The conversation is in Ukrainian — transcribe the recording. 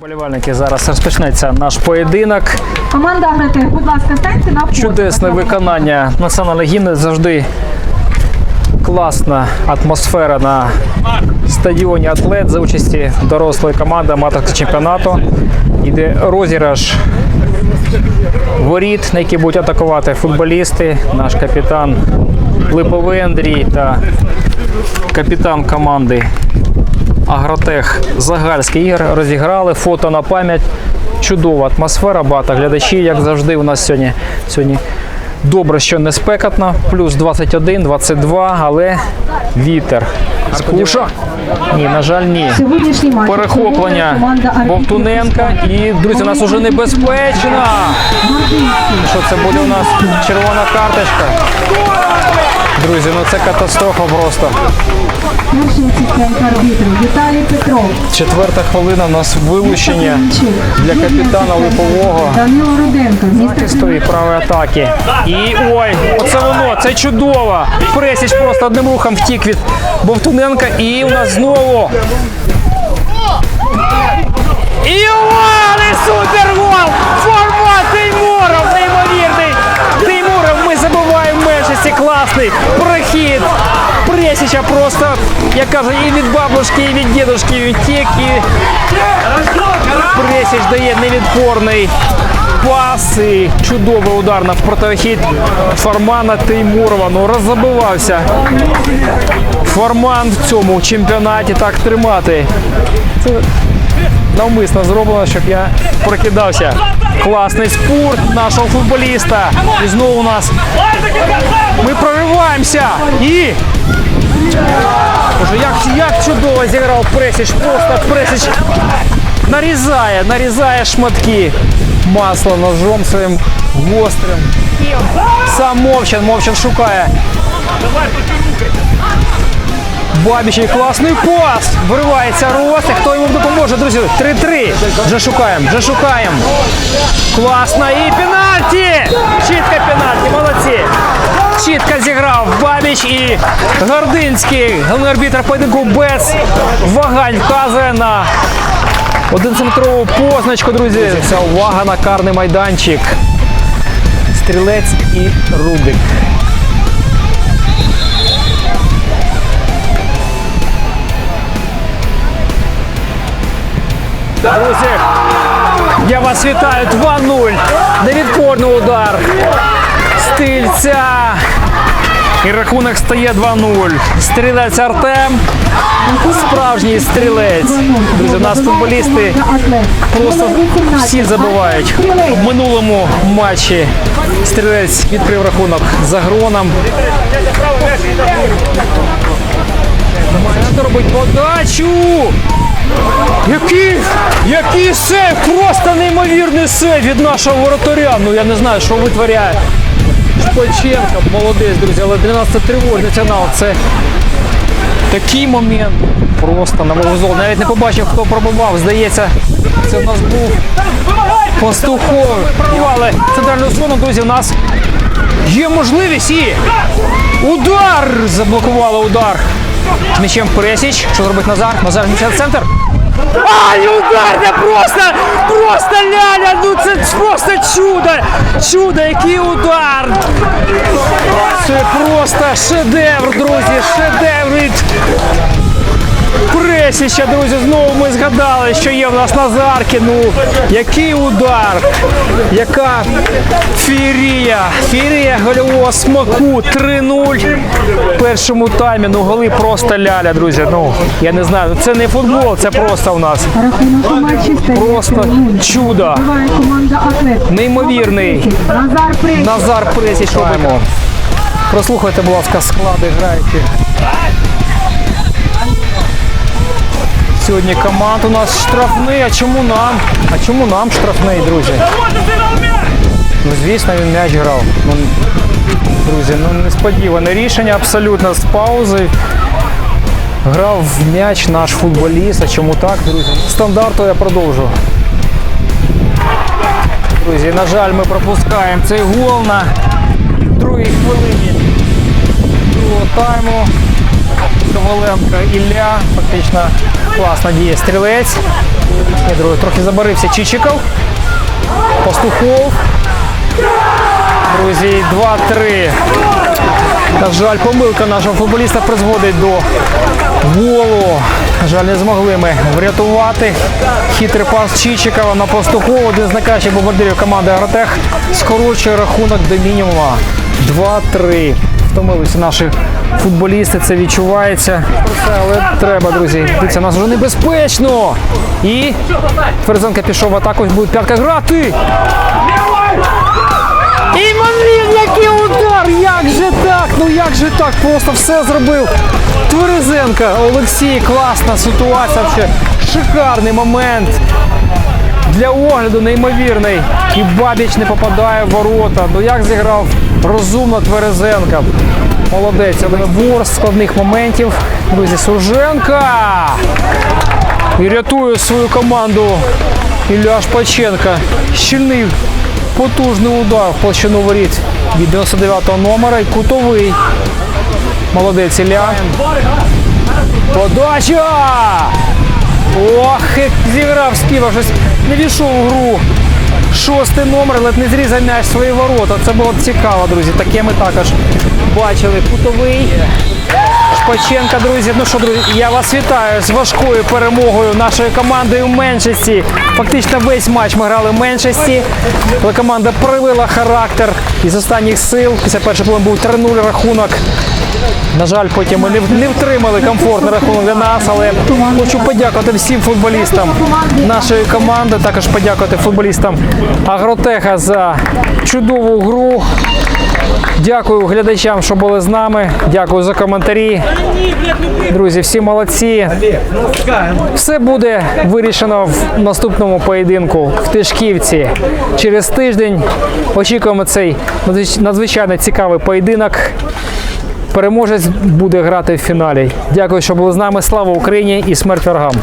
Болівальники, зараз розпочнеться наш поєдинок. Команда грати, будь ласка, станьте на вход. Чудесне виконання національної гімни завжди класна атмосфера на стадіоні Атлет за участі дорослої команди аматорського чемпіонату. Йде розіграш воріт, на які будуть атакувати футболісти, наш капітан Липовий Андрій та капітан команди Агротех Загальський ігор розіграли фото на пам'ять. Чудова атмосфера, багато глядачів, як завжди. У нас сьогодні, сьогодні добре, що не спекотно, плюс 21, 22, але вітер. Скуша? Ні, на жаль, ні. Перехоплення Бовтуненка. І, друзі, у нас уже небезпечно. Що це буде у нас червона карточка? Друзі, ну це катастрофа просто. Віталій Петров. Четверта хвилина у нас вилучення для капітана Липового. Данило Руденко. Містер з тої правої атаки. І ой, оце воно, це чудово. Пресіч просто одним рухом втік від Бовтуненка. І у нас знову. Іван і супергол! Формат Теймуров! Неймовірний! Теймуров, ми забуваємо меншості класний прохід. Пресіча просто, як кажуть, і від бабушки, і від дідушки відтік, і Пресіч дає невідпорний пас і чудовий удар на протихід Фармана Теймурова. Ну роззабивався. Фарман в цьому чемпіонаті так тримати. Це навмисно зроблено, щоб я прокидався. Класний спорт нашого футболіста. І знову у нас ми прориваємося. І Боже, як, як чудово зіграв Пресіч. Просто Пресіч нарізає, нарізає шматки масла ножом своїм гострим. Сам Мовчан, Мовчан шукає. Бабічий класний пас. Виривається Ростик. Хто йому допоможе, друзі? 3-3. Вже шукаємо, вже шукаємо. Класно. І пенальті! Чітко пенальті, молодці. Чітко зіграв Бабіч і Гординський. Головний арбітр поєдинку без вагань вказує на 11-метрову позначку, друзі. Вся увага на карний майданчик. Стрілець і Рудик. Друзі, я вас вітаю. 2-0. Невідпорний удар. Стильця. І рахунок стає 2-0. Стрілець Артем. Справжній стрілець. Друзі, у нас футболісти просто всі забивають. В минулому матчі стрілець відкрив рахунок за гроном. Робити подачу. Який, який сейв! Просто неймовірний сейв від нашого воротаря. Ну я не знаю, що витворяє. Шпаченко, молодець, друзі, але 12 тривог націонал. Це такий момент. Просто на вовзол. Навіть не побачив, хто пробував. Здається, це в нас був Пастухов. Пробували центральну зону, друзі. У нас є можливість і удар! Заблокували удар. М'ячем Пресіч. Що зробить Назар? Назар м'яча центр. Ай, удар! Це просто, просто ляля! Ну це просто чудо! Чудо, який удар! Це просто шедевр, друзі! Шедевр від Пресіча, друзі, знову ми згадали, що є в нас Назарки. Ну, який удар! Яка фірія! Фірія гольового смаку 3-0 в першому таймі. Ну, голи просто ляля, друзі. Ну, я не знаю, ну, це не футбол, це просто у нас. Просто чудо. Неймовірний. Назар Пресіч. Робимо. Прослухайте, будь ласка, склади граючи. Сьогодні команд у нас штрафний. А чому нам? А чому нам штрафний, друзі? Ну, звісно, він м'яч грав. Ну, друзі, ну несподіване рішення абсолютно з паузи. Грав в м'яч наш футболіст. А чому так, друзі? Стандарту я продовжу. Друзі, на жаль, ми пропускаємо цей гол на другій хвилині другого тайму. Коваленко Ілля фактично Класна діє стрілець. І другий трохи забарився Чичиков. Пастухов. Друзі, 2-3. На жаль, помилка нашого футболіста призводить до голу. На жаль, не змогли ми врятувати. Хитрий пас Чичикова на Пастухова. Один з найкращих бомбардирів команди Агротех скорочує рахунок до мінімума. 2-3. Втомилися наші футболісти, це відчувається. Але треба, друзі. Дивіться, нас вже небезпечно. І Ферзенко пішов в атаку, буде п'ятка грати. І Манвін, який удар! Як же так? Ну як же так? Просто все зробив. Тверезенко, Олексій, класна ситуація. Вообще. Шикарний момент. Для огляду неймовірний. І Бабіч не попадає в ворота. Ну як зіграв розумно Тверезенко. Молодець, але вор складних моментів. Друзі, Сурженка. І рятує свою команду Ілля Шпаченко. Щільний потужний удар в площину воріт від 99-го номера і кутовий. Молодець Ілля. Подача! Ох, зіграв співа, щось не війшов у гру. Шостий номер, ледь не зрізав свої ворота. Це було б цікаво, друзі. Таке ми також бачили. Кутовий. Шпаченка, друзі. Ну що, друзі, я вас вітаю з важкою перемогою нашої команди у меншості. Фактично весь матч ми грали в меншості. Але команда проявила характер із останніх сил. Після першого був 3-0 рахунок. На жаль, потім ми не, втримали комфортний рахунок для нас, але хочу подякувати всім футболістам нашої команди. Також подякувати футболістам Агротеха за чудову гру. Дякую глядачам, що були з нами. Дякую за коментарі. Друзі, всі молодці. Все буде вирішено в наступному поєдинку в Тишківці. Через тиждень очікуємо цей надзвичайно цікавий поєдинок. Переможець буде грати в фіналі. Дякую, що були з нами. Слава Україні і смерть ворогам!